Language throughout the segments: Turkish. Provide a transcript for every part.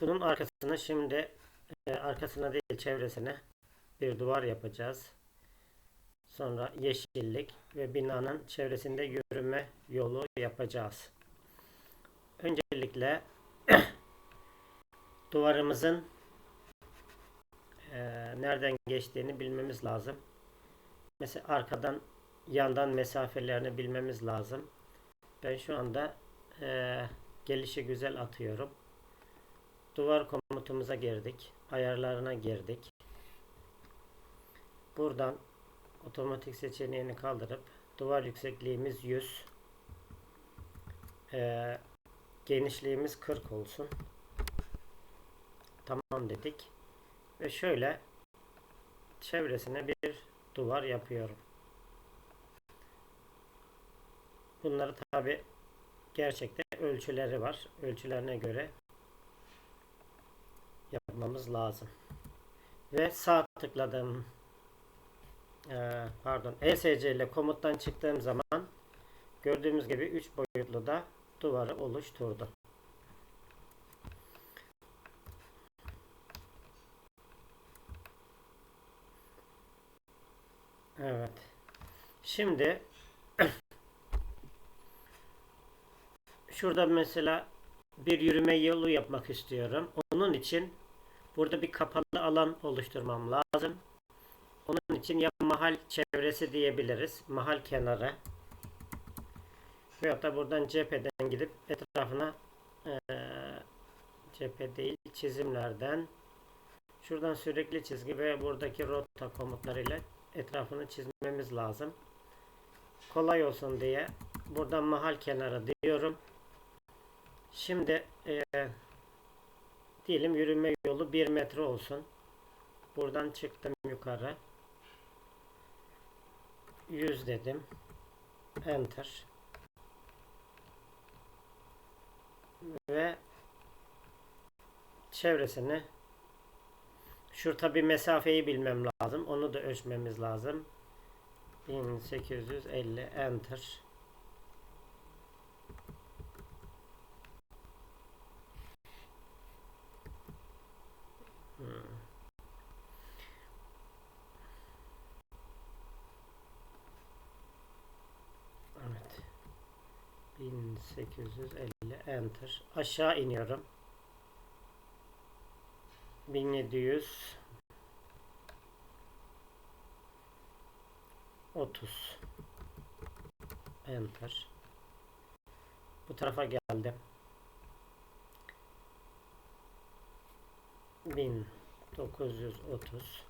Bunun arkasına şimdi e, arkasına değil çevresine bir duvar yapacağız. Sonra yeşillik ve binanın çevresinde yürüme yolu yapacağız. Öncelikle duvarımızın e, nereden geçtiğini bilmemiz lazım. Mesela arkadan yandan mesafelerini bilmemiz lazım. Ben şu anda e, gelişi güzel atıyorum. Duvar komutumuza girdik. Ayarlarına girdik. Buradan otomatik seçeneğini kaldırıp duvar yüksekliğimiz 100 e, genişliğimiz 40 olsun. Tamam dedik. Ve şöyle çevresine bir duvar yapıyorum. Bunları tabi gerçekten ölçüleri var. Ölçülerine göre yapmamız lazım. Ve sağ tıkladım. Ee, pardon. ESC ile komuttan çıktığım zaman gördüğümüz gibi 3 boyutlu da duvarı oluşturdu. Evet. Şimdi şurada mesela bir yürüme yolu yapmak istiyorum. Onun için burada bir kapalı alan oluşturmam lazım. Onun için ya mahal çevresi diyebiliriz. Mahal kenarı. Veyahut da buradan cepheden gidip etrafına eee cephe değil çizimlerden şuradan sürekli çizgi ve buradaki rota komutlarıyla etrafını çizmemiz lazım. Kolay olsun diye buradan mahal kenarı diyorum. Şimdi e, diyelim yürüme yolu 1 metre olsun. Buradan çıktım yukarı. 100 dedim. Enter. Ve çevresini şu tabi mesafeyi bilmem lazım. Onu da ölçmemiz lazım. 1850 enter. Hmm. Evet. 1850 enter. Aşağı iniyorum. 1700 30 enter bu tarafa geldim 1930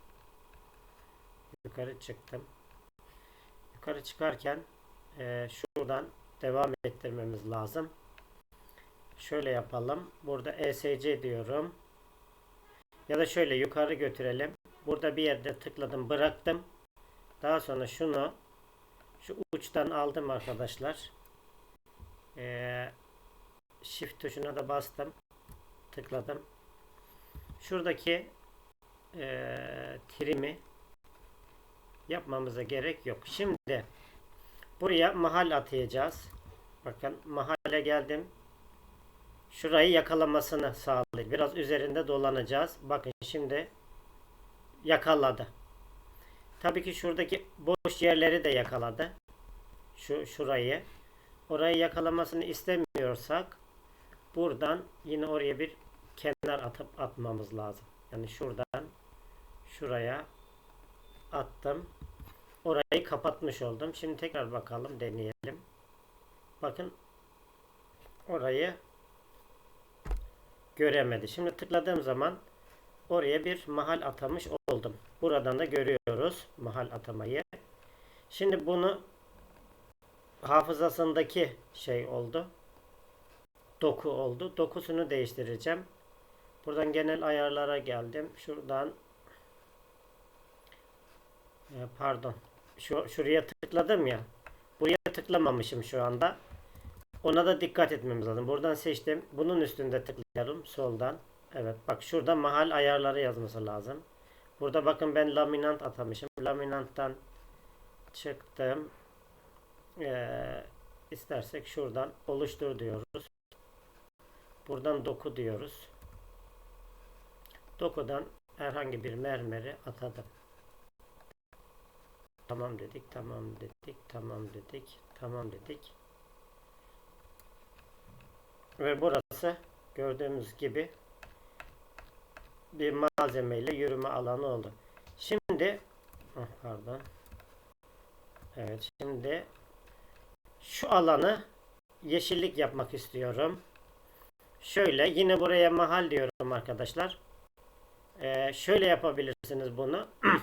yukarı çıktım yukarı çıkarken e, şuradan devam ettirmemiz lazım şöyle yapalım burada ESC diyorum ya da şöyle yukarı götürelim. Burada bir yerde tıkladım bıraktım. Daha sonra şunu şu uçtan aldım arkadaşlar. Ee, shift tuşuna da bastım. Tıkladım. Şuradaki e, trimi yapmamıza gerek yok. Şimdi buraya mahal atayacağız. Bakın mahale geldim şurayı yakalamasını sağlıyor. Biraz üzerinde dolanacağız. Bakın şimdi yakaladı. Tabii ki şuradaki boş yerleri de yakaladı. Şu şurayı. Orayı yakalamasını istemiyorsak buradan yine oraya bir kenar atıp atmamız lazım. Yani şuradan şuraya attım. Orayı kapatmış oldum. Şimdi tekrar bakalım deneyelim. Bakın orayı göremedi. Şimdi tıkladığım zaman oraya bir mahal atamış oldum. Buradan da görüyoruz mahal atamayı. Şimdi bunu hafızasındaki şey oldu. Doku oldu. Dokusunu değiştireceğim. Buradan genel ayarlara geldim. Şuradan e, pardon. Şu, şuraya tıkladım ya. Buraya tıklamamışım şu anda. Ona da dikkat etmemiz lazım. Buradan seçtim. Bunun üstünde tıklayalım. Soldan. Evet bak şurada mahal ayarları yazması lazım. Burada bakın ben laminant atamışım. Laminanttan çıktım. Ee, istersek şuradan oluştur diyoruz. Buradan doku diyoruz. Dokudan herhangi bir mermeri atadım. Tamam dedik, tamam dedik, tamam dedik, tamam dedik. Ve burası gördüğümüz gibi bir malzemeyle yürüme alanı oldu. Şimdi pardon. Evet şimdi şu alanı yeşillik yapmak istiyorum. Şöyle yine buraya mahal diyorum arkadaşlar. Ee, şöyle yapabilirsiniz bunu.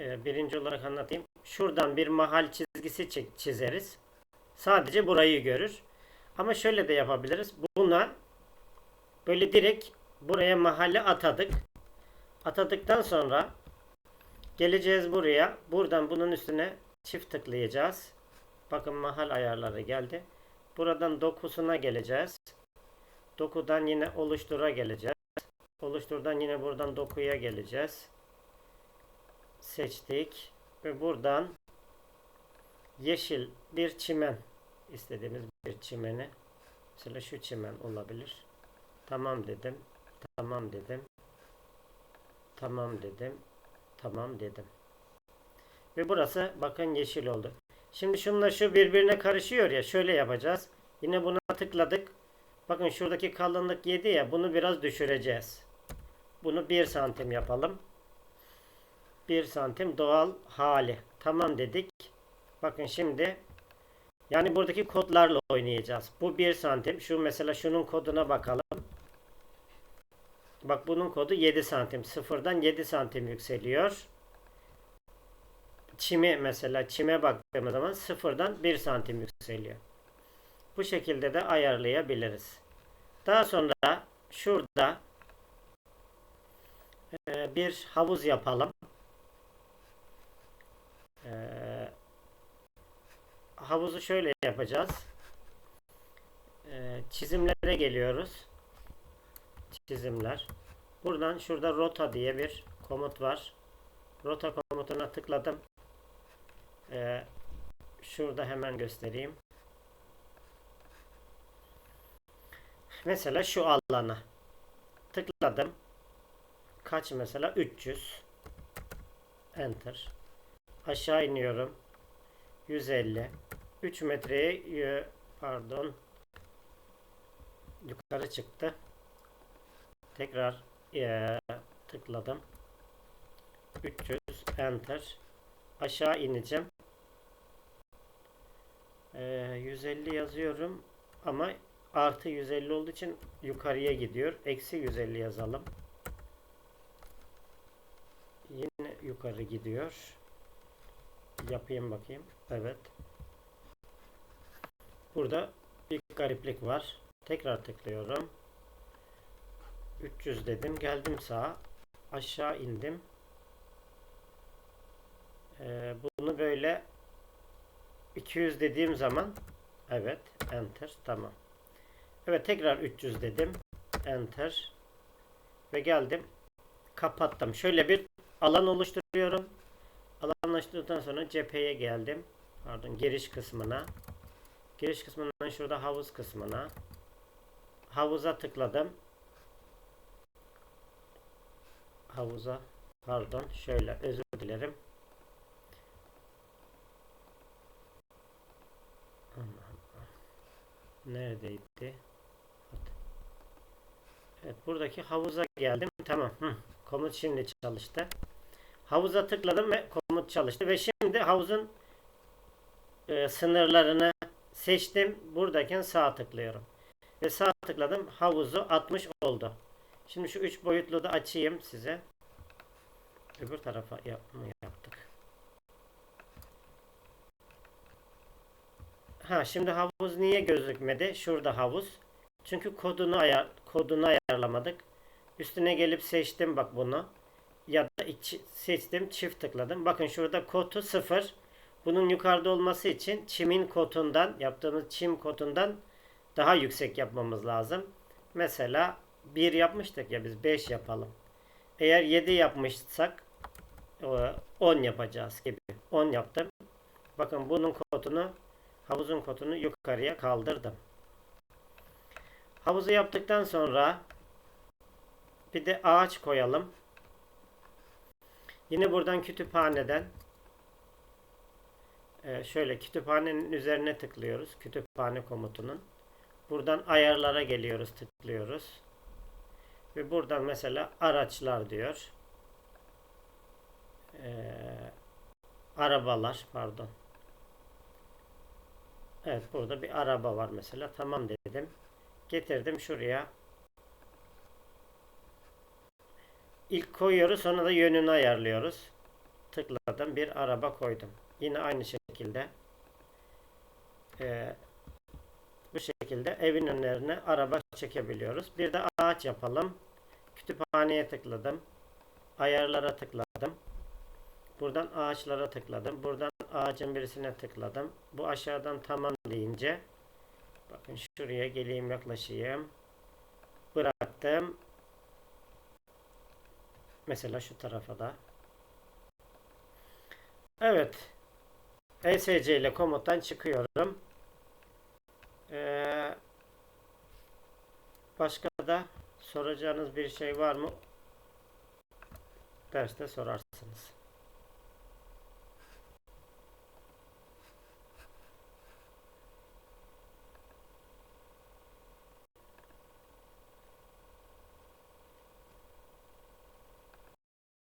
Ee, birinci olarak anlatayım. Şuradan bir mahal çizgisi çi- çizeriz. Sadece burayı görür. Ama şöyle de yapabiliriz. Buna böyle direkt buraya mahalle atadık. Atadıktan sonra geleceğiz buraya. Buradan bunun üstüne çift tıklayacağız. Bakın mahal ayarları geldi. Buradan dokusuna geleceğiz. Dokudan yine oluştura geleceğiz. Oluşturdan yine buradan dokuya geleceğiz. Seçtik. Ve buradan yeşil bir çimen istediğimiz bir çimeni mesela şu çimen olabilir. Tamam dedim. Tamam dedim. Tamam dedim. Tamam dedim. Ve burası bakın yeşil oldu. Şimdi şunla şu birbirine karışıyor ya şöyle yapacağız. Yine buna tıkladık. Bakın şuradaki kalınlık 7 ya bunu biraz düşüreceğiz. Bunu 1 santim yapalım. 1 santim doğal hali. Tamam dedik. Bakın şimdi yani buradaki kodlarla oynayacağız. Bu 1 santim. Şu mesela şunun koduna bakalım. Bak bunun kodu 7 santim. Sıfırdan 7 santim yükseliyor. Çimi mesela çime baktığımız zaman sıfırdan 1 santim yükseliyor. Bu şekilde de ayarlayabiliriz. Daha sonra şurada e, bir havuz yapalım. E, havuzu şöyle yapacağız. E, çizimlere geliyoruz. Çizimler. Buradan şurada rota diye bir komut var. Rota komutuna tıkladım. Şurada hemen göstereyim. Mesela şu alana tıkladım. Kaç mesela? 300. Enter. Aşağı iniyorum. 150. 3 metreye y- pardon yukarı çıktı. Tekrar eee, tıkladım. 300 enter. Aşağı ineceğim. Eee, 150 yazıyorum ama artı 150 olduğu için yukarıya gidiyor. Eksi 150 yazalım. Yine yukarı gidiyor. Yapayım bakayım. Evet. Burada bir gariplik var. Tekrar tıklıyorum. 300 dedim. Geldim sağa. Aşağı indim. Ee, bunu böyle 200 dediğim zaman evet enter tamam. Evet tekrar 300 dedim. Enter. Ve geldim. Kapattım. Şöyle bir alan oluşturuyorum. Alan oluşturduktan sonra cepheye geldim. Pardon giriş kısmına. Giriş kısmından şurada havuz kısmına. Havuza tıkladım. Havuza pardon şöyle özür dilerim. Neredeydi? Evet buradaki havuza geldim. Tamam. Hı. Komut şimdi çalıştı. Havuza tıkladım ve komut çalıştı. Ve şimdi havuzun e, sınırlarını seçtim. Buradayken sağ tıklıyorum. Ve sağ tıkladım. Havuzu 60 oldu. Şimdi şu üç boyutlu da açayım size. Öbür tarafa yap yaptık? Ha şimdi havuz niye gözükmedi? Şurada havuz. Çünkü kodunu ayar kodunu ayarlamadık. Üstüne gelip seçtim bak bunu. Ya da içi, seçtim çift tıkladım. Bakın şurada kodu 0. Bunun yukarıda olması için çimin kodundan yaptığımız çim kodundan daha yüksek yapmamız lazım. Mesela 1 yapmıştık ya biz 5 yapalım. Eğer 7 yapmışsak e, 10 yapacağız gibi. 10 yaptım. Bakın bunun kodunu havuzun kodunu yukarıya kaldırdım. Havuzu yaptıktan sonra Bir de ağaç koyalım. Yine buradan kütüphaneden e, şöyle kütüphanenin üzerine tıklıyoruz. Kütüphane komutunun. Buradan ayarlara geliyoruz, tıklıyoruz. Ve buradan mesela araçlar diyor. Ee, arabalar pardon. Evet burada bir araba var mesela. Tamam dedim. Getirdim şuraya. İlk koyuyoruz sonra da yönünü ayarlıyoruz. Tıkladım bir araba koydum. Yine aynı şekilde ee, bu şekilde evin önlerine araba çekebiliyoruz. Bir de ağaç yapalım. Kütüphaneye tıkladım. Ayarlara tıkladım. Buradan ağaçlara tıkladım. Buradan ağacın birisine tıkladım. Bu aşağıdan tamam deyince bakın şuraya geleyim yaklaşayım. Bıraktım. Mesela şu tarafa da. Evet. ESC ile komuttan çıkıyorum. Ee, başka da soracağınız bir şey var mı? Derste sorarsınız.